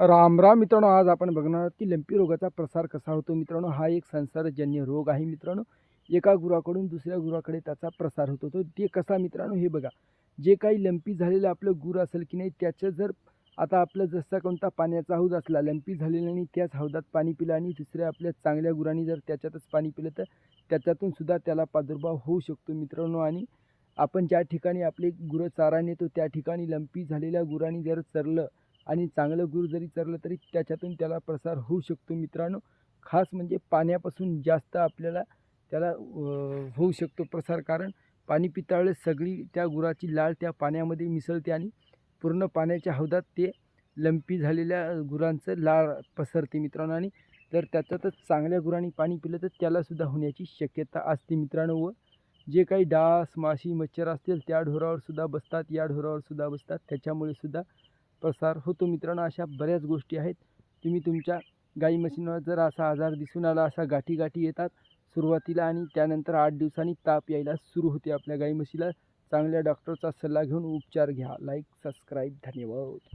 राम राम मित्रांनो आज आपण बघणार आहोत की लंपी रोगाचा प्रसार कसा होतो मित्रांनो हा एक संसारजन्य रोग आहे मित्रांनो. एका गुराकडून दुसऱ्या गुराकडे त्याचा प्रसार होतो. तो ते कसा मित्रांनो हे बघा. जे काही लंपी झालेलं आपलं गुर असेल की नाही त्याचं जर आता आपलं जसा कोणता पाण्याचा हौद असला लंपी झालेला आणि त्याच हौदात पाणी पिलं आणि दुसऱ्या आपल्या चांगल्या गुरांनी जर त्याच्यातच पाणी पिलं तर त्याच्यातून सुद्धा त्याला प्रादुर्भाव होऊ शकतो मित्रांनो. आणि आपण ज्या ठिकाणी आपले गुरं चारा नेतो त्या ठिकाणी लंपी झालेल्या गुरांनी जर चरलं आणि चांगलं गुरु जरी चरलं तरी त्याच्यातून त्याला प्रसार होऊ शकतो मित्रांनो. खास म्हणजे पाण्यापासून जास्त आपल्याला त्याला होऊ शकतो प्रसार कारण पाणी पिता सगळी त्या गुराची लाळ त्या पाण्यामध्ये मिसळते आणि पूर्ण पाण्याच्या हौदात ते लंपी झालेल्या गुरांचं लाळ पसरते मित्रांनो. आणि जर त्याच्यातच चांगल्या गुरांनी पाणी पिलं तर त्यालासुद्धा होण्याची शक्यता असते मित्रांनो व जे काही डास माशी मच्छर असतील त्या ढोरावर सुद्धा बसतात या ढोरावरसुद्धा बसतात. त्याच्यामुळे सुद्धा प्रसार होतो मित्रांनो. अशा बऱ्याच गोष्टी आहेत. तुम्ही तुमच्या गाई म्हशींवर जर असा आजार दिसून आला असा गाठी गाठी येतात सुरुवातीला आणि त्यानंतर आठ दिवसांनी ताप यायला सुरू होते आपल्या गाई म्हशीला चांगल्या डॉक्टरचा सल्ला घेऊन उपचार घ्या. लाईक सबस्क्राईब धन्यवाद.